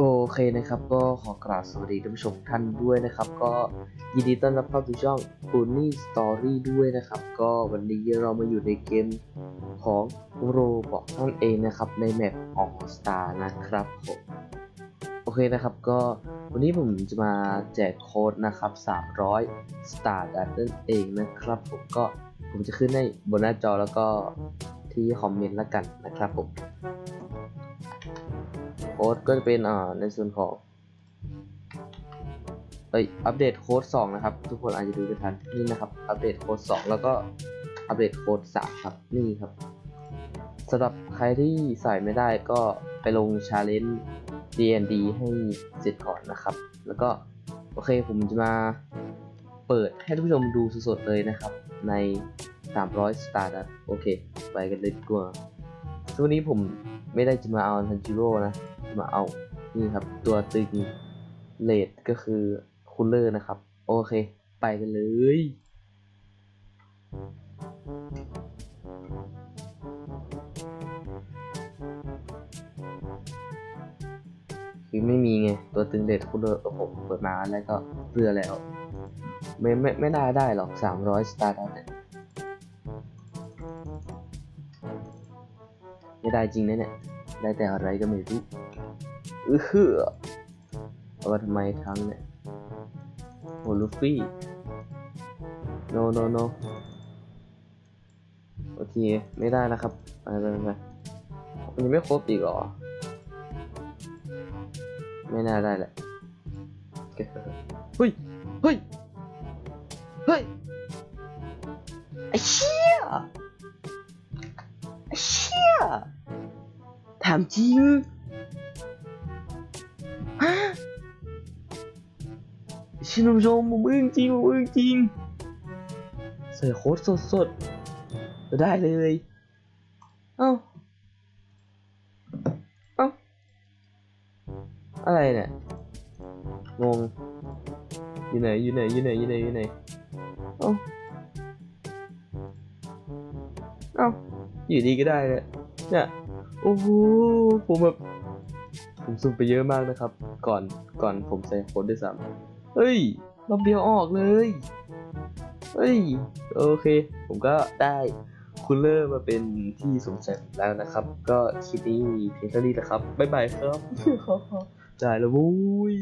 โอเคนะครับ ก็ขอกราบสวัสดีท่านผู้ชมท่านด้วยนะครับ ก็ยินดีต้อนรับเข้าสู่ช่อง p o n y Story ด้วยนะครับ ก็วันนี้เรามาอยู่ในเกมของ Roblox นั่นเองนะครับ ในแมป All Star นะครับผมโอเคนะครับ ก็วันนี้ผมจะมาแจกโค้ดนะครับ 300 Star นั่นเองนะครับ ผมก็ผมจะขึ้นให้บนหน้าจอแล้วก็ที่คอมเมนต์ล้วกันนะครับผม โค้ดก็จะเป็นอ่าในส่วนของเอ้ยอัปเดตโค้ด2นะครับ ทุกคนอาจจะดูไม่ทันนี่นะครับ อัปเดตโค้ด2แล้วก็อัปเดตโค้ด3ครับนี่ครับสำหรับใครที่ใส่ไม่ได้ก็ไปลงชาเลนจ์ DND ให้เสร็จก่อนนะครับ แล้วก็โอเคผมจะมาเปิดให้ท่านผู้ชมดูสดๆเลยนะครับ ใน 300 Star นะโอเค ไปกันเลยดีกว่าซึ่วันนี้ผมไม่ได้จะมาเอาทันจิโร่นะ มาเอา นี่ครับ ตัวตึงเลดก็คือคูลเลอร์นะครับ โอเค ไปกันเลยคือไม่มีไง ตัวตึงเลดคูลเลอร์โอ้โหเปิดมาแล้วก็เรือแล้ว ไม่ไม่ไม่ได้ได้หรอก300สตาร์ทเนี่ยไม่ได้จริงนะเนี่ย ได้แต่อะไรก็ไม่รู้ อือหือเอาว่าทำไมทั้งเนี่ยโอ้ลูฟี่ no no no โอเค ไม่ได้นะครับไปไปไปมันยังไม่ครบอีกเหรอ ไม่น่าได้แหละเฮ้ย เฮ้ย เฮ้ยไอ้เชี่ยไอ้เชี่ยถามจริง ชินผู้ชมผมอึ้งจริงผมอึ้งจริงใส่โค้ดสดสดๆจะได้เลย เอ้า เอ้า อะไรเนี่ย งง อยู่ไหน อยู่ไหน อยู่ไหน อยู่ไหน อยู่ไหน เอ้า เอ้า อยู่ดีก็ได้เลยเนี่ย โอ้โห ผมแบบ ผมสุ่มไปเยอะมากนะครับ ก่อน ก่อนผมใส่โค้ดด้วยซ้ำ เฮ้ยรอบเดียวออกเลยเฮ้ยโอเค ผมก็ได้คูลเลอร์มาเป็นที่สมใจผมแล้วนะครับ ก็คลิปนี้มีเพียงเท่านี้แหละครับ บ๊ายบายครับจ่ายแล้ววุ้ย